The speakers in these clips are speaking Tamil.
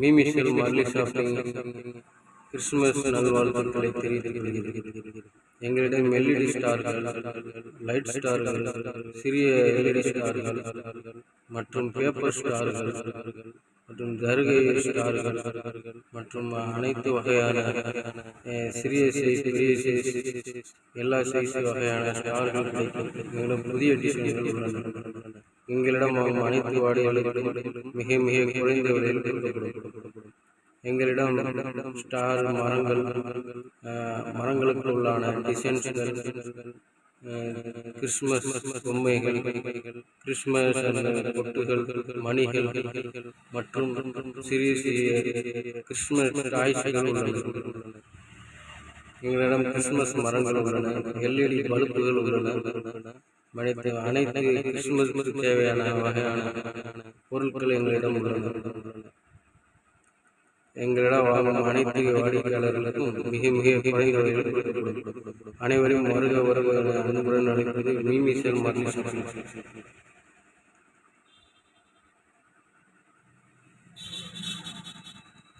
மீமிஷல் மர்லி ஷாப்பிங் கிறிஸ்துமஸ் நல்வாழ்த்துக்களை தெரிவித்துக் கொள்கிறேன். எங்களிடம் எல்இடி ஸ்டார்கள் லைட் ஸ்டார்கள் சிறிய எல்இடி ஸ்டார்கள் மற்றும் பேப்பர் ஸ்டார்கள் மற்றும் தருகை ஸ்டார்கள் மற்றும் அனைத்து வகையான சிறிய சைஸ் பெரிய சைஸ் எல்லா சைஸ் வகையான ஸ்டார்கள் கிடைக்கும். எங்களிடம் புதிய டிசைன்கள் உள்ளன. எங்களிடம் வாங்கும் அனைத்து வாடிக்கையாளர்களும் மிக மிக குறைந்த விலையில் கொடுக்கப்படும். எங்களிடம் ஸ்டார் மரங்கள் மரங்களுக்கு உள்ளான டிசைன்ஸ்கள் கிறிஸ்மஸ் பொம்மைகள் கிறிஸ்மஸ் பொட்டுகள் மணிகள் மற்றும் சிறிய சிறிய கிறிஸ்மஸ் டாய்ஸ்கள் உள்ளன. எங்களிடம் கிறிஸ்மஸ் மரங்கள் உள்ளன எல்இடி பல்புகள் உள்ளன. அனைத்து அனைத்து கிறிஸ்துமஸுக்கு தேவையான வகையான பொருட்கள் எங்களிடம் உள்ளன எங்களிடம் வாங்கும் அனைத்து வாடிக்கையாளர்களுக்கும் மிக மிக குறைந்த அனைவரையும் வருக வருக அன்புடன் அழைப்பது மீமிசல் மர்மி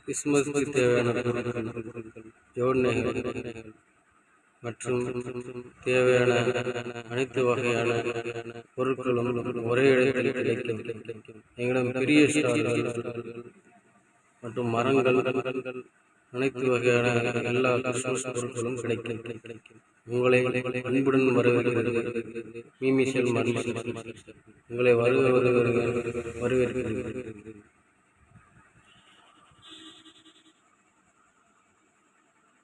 கிறிஸ்துமஸுக்கு தேவையான பொருட்கள். யோடனைகள் மற்றும் தேவையான அனைத்து வகையான பொருட்களும் ஒரே இடத்தில் கிடைக்கும். எங்களிடம் பெரிய மற்றும் மரங்கள் அனைத்து வகையான எல்லா கிறிஸ்துமஸ் பொருட்களும் கிடைக்கும். உங்களை அன்புடன் வரவேற்கிறது மீமிஷல் மர்மி உங்களை வருக வருக வரவேற்கிறது.